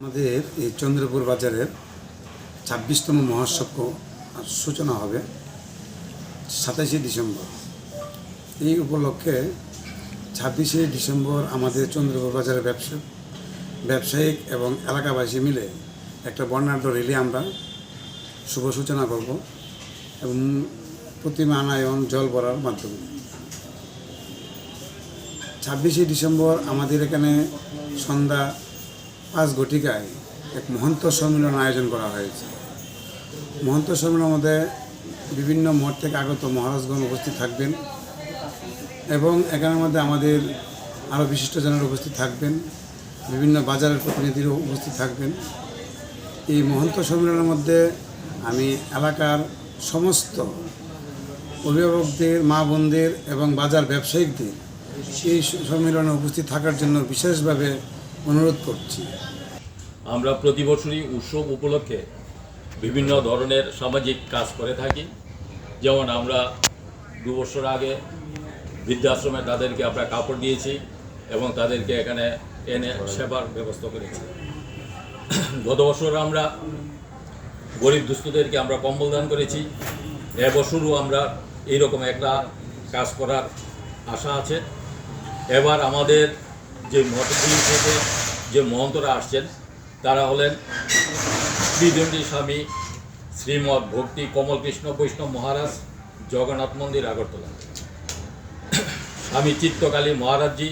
আমাদের এই চন্দ্রপুর বাজারের ছাব্বিশতম মহোৎসব সূচনা হবে সাতাশে ডিসেম্বর। এই উপলক্ষে ছাব্বিশে ডিসেম্বর আমাদের চন্দ্রপুর বাজারের ব্যবসা, ব্যবসায়িক এবং এলাকাবাসী মিলে একটা বর্ণাঢ্য র্যালি আমরা শুভ সূচনা করব এবং প্রতিমা আনায়ন জল ভরার মাধ্যমে। ছাব্বিশে ডিসেম্বর আমাদের এখানে সন্ধ্যা পাঁচ ঘটিকায় এক মহন্ত সম্মেলন আয়োজন করা হয়েছে। মহন্ত সম্মেলনের মধ্যে বিভিন্ন মঠ থেকে আগত মহারাজগণ উপস্থিত থাকবেন এবং এখানের মধ্যে আমাদের আরও বিশিষ্টজনের উপস্থিত থাকবেন, বিভিন্ন বাজারের প্রতিনিধিরও উপস্থিত থাকবেন। এই মহন্ত সম্মেলনের মধ্যে আমি এলাকার সমস্ত অভিভাবকদের, মা বোনদের এবং বাজার ব্যবসায়িকদের এই সম্মেলনে উপস্থিত থাকার জন্য বিশেষভাবে অনুরোধ করছি। আমরা প্রতি বছরই উৎসব উপলক্ষে বিভিন্ন ধরনের সামাজিক কাজ করে থাকি। যেমন আমরা দু বছর আগে বৃদ্ধাশ্রমে তাদেরকে আমরা কাপড় দিয়েছি এবং তাদেরকে এখানে এনে সেবার ব্যবস্থা করেছি। গত বছর আমরা গরিব দুস্থদেরকে আমরা কম্বল দান করেছি। এবছরও আমরা এইরকম একটা কাজ করার আশা আছে। এবার আমাদের যে মঠগুলি থেকে যে মহন্তরা আসছেন, তারা হলেন শ্রীদণ্ডী স্বামী শ্রীমৎ ভক্তি কমলকৃষ্ণ বৈষ্ণব মহারাজ জগন্নাথ মন্দির আগরতলা। স্বামী চিত্তকালী মহারাজজি,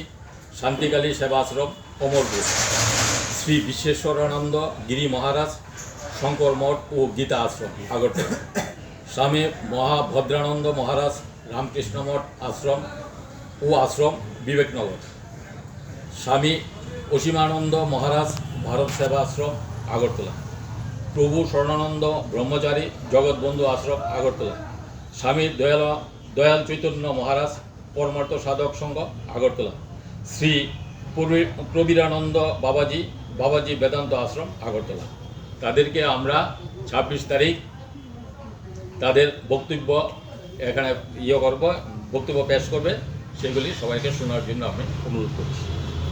শান্তিকালী সেবাশ্রম অমর অমরপুর শ্রী বিশ্বেশ্বরানন্দ গিরি মহারাজ, শঙ্কর মঠ ও গীতা আশ্রম আগরতলা। স্বামী মহাভদ্রানন্দ মহারাজ, রামকৃষ্ণ মঠ আশ্রম ও আশ্রম বিবেকনগর। স্বামী অসীমানন্দ মহারাজ ভারত সেবা আশ্রম, আগরতলা। প্রভু স্বর্ণানন্দ ব্রহ্মচারী জগৎবন্ধু আশ্রম, আগরতলা। স্বামী দয়াল দয়াল চৈতন্য মহারাজ পরমার্থ সাধক সংঘ, আগরতলা। শ্রী প্রবীরানন্দ বাবাজি বাবাজি বেদান্ত আশ্রম, আগরতলা। তাদেরকে আমরা ছাব্বিশ তারিখ তাদের বক্তব্য এখানে ইয়ে করব, বক্তব্য পেশ করবে, সেগুলি সবাইকে শোনার জন্য আমি অনুরোধ করছি।